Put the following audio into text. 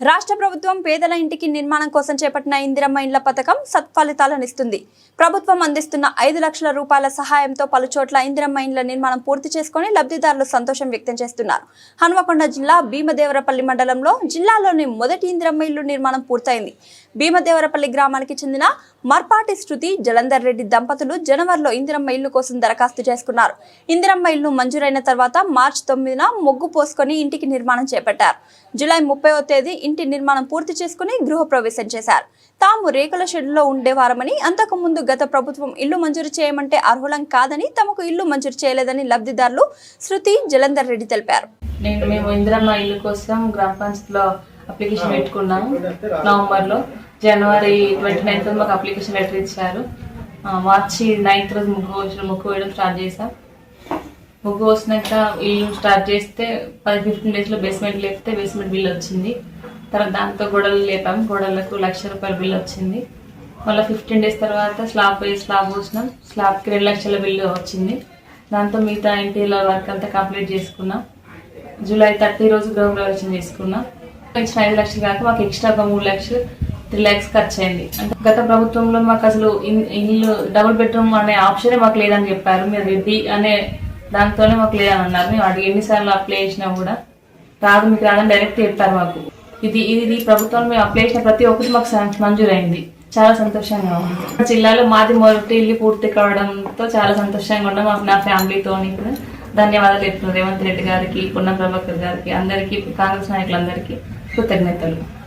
రాష్ట్ర ప్రభుత్వం పేదల ఇంటికి నిర్మాణం కోసం చేపట్టిన ఇందిరమ్మ ఇండ్ల పథకం సత్ఫలితాలనిస్తుంది ప్రభుత్వం అందిస్తున్న ఐదు లక్షల రూపాయల సహాయంతో పలు చోట్ల ఇందిరమ్మ ఇండ్ల నిర్మాణం పూర్తి చేసుకుని లబ్ధిదారులు సంతోషం వ్యక్తం చేస్తున్నారు. హనుమకొండ జిల్లా భీమదేవరపల్లి మండలంలో జిల్లాలోని మొదటి ఇందిరమ్మ ఇల్లు నిర్మాణం పూర్తయింది. భీమదేవరపల్లి గ్రామానికి చెందిన మర్పాటి శృతి జలంధర్ రెడ్డి దంపతులు జనవరిలో ఇందిరమ్మ ఇల్లు కోసం దరఖాస్తు చేసుకున్నారు. ఇందిరమ్మ ఇల్లు మంజూరైన తర్వాత మార్చి తొమ్మిదిన మొగ్గు పోసుకొని ఇంటికి నిర్మాణం చేపట్టారు. జూలై ముప్పైవ తేదీ ఇంటి నిర్మాణం పూర్తి చేసుకుని గృహప్రవేశం చేశారు. తాము రేకుల షెడ్లో ఉండేవారమని అంతకు ముందు గత ప్రభుత్వం ఇల్లు మంజూరు చేయమంటే అర్హులం కాదని తమకు ఇల్లు మంజూరు చేయలేదని లబ్ధిదారులు శృతి జలంధర్ రెడ్డి తెలిపారు. నేను మేము ఇందిరమ్మ ఇల్లు కోసం గ్రామ పంచాయతీలో అప్లికేషన్ పెట్టుకున్నాము నవంబర్లో జనవరి ట్వంటీ నైన్త్ మాకు అప్లికేషన్ లెటర్ ఇచ్చారు. మార్చి నైన్త్ రోజు ముగ్గు వచ్చిన ముగ్గు వేయడం స్టార్ట్ చేసాం ముగ్గు వచ్చినాక ఇల్లు స్టార్ట్ చేస్తే పది ఫిఫ్టీన్ డేస్లో బేస్మెంట్ లేపితే బేస్మెంట్ బిల్ వచ్చింది. తర్వాత దాంతో గోడలు లేపాం. గోడలకు లక్ష రూపాయల బిల్ వచ్చింది. మళ్ళీ ఫిఫ్టీన్ డేస్ తర్వాత స్లాబ్ పోయి స్లాబ్ పోసినాం. స్లాబ్కి రెండు లక్షల బిల్లు వచ్చింది. దాంతో మిగతా ఇంటీరియర్ వర్క్ అంతా కంప్లీట్ చేసుకున్నాం. జూలై థర్టీ రోజు గృహప్రవేశం చేసుకున్నాం. ఇచ్చిన ఐదు లక్షలు కాక మాకు ఎక్స్ట్రా ఒక మూడు లక్షలు త్రీ ల్యాక్స్ ఖర్చు అయింది. అంటే గత ప్రభుత్వంలో మాకు అసలు ఇన్- ఇల్లు డబుల్ బెడ్రూమ్ అనే ఆప్షనే మాకు లేదని చెప్పారు. మీరు రెడ్డి అనే దాంతోనే మాకు లేదని అన్నారు. మేము అడిగి ఎన్నిసార్లు అప్లై చేసినా కూడా రాదు మీకు రాదని డైరెక్ట్ చెప్పారు మాకు. ఇది ఇది ప్రభుత్వం మేము అప్లై చేసిన ప్రతి ఒక్కటి మాకు మంజూరైంది. చాలా సంతోషంగా ఉంది. జిల్లాలో మాది మొదటి ఇల్లు పూర్తి కావడంతో చాలా సంతోషంగా ఉన్నాం. మాకు నా ఫ్యామిలీతో కూడా ధన్యవాదాలు చెప్తున్నాను రేవంత్ రెడ్డి గారికి పున్న ప్రభాకర్ గారికి అందరికీ కాంగ్రెస్ నాయకులందరికీ కృతజ్ఞతలు.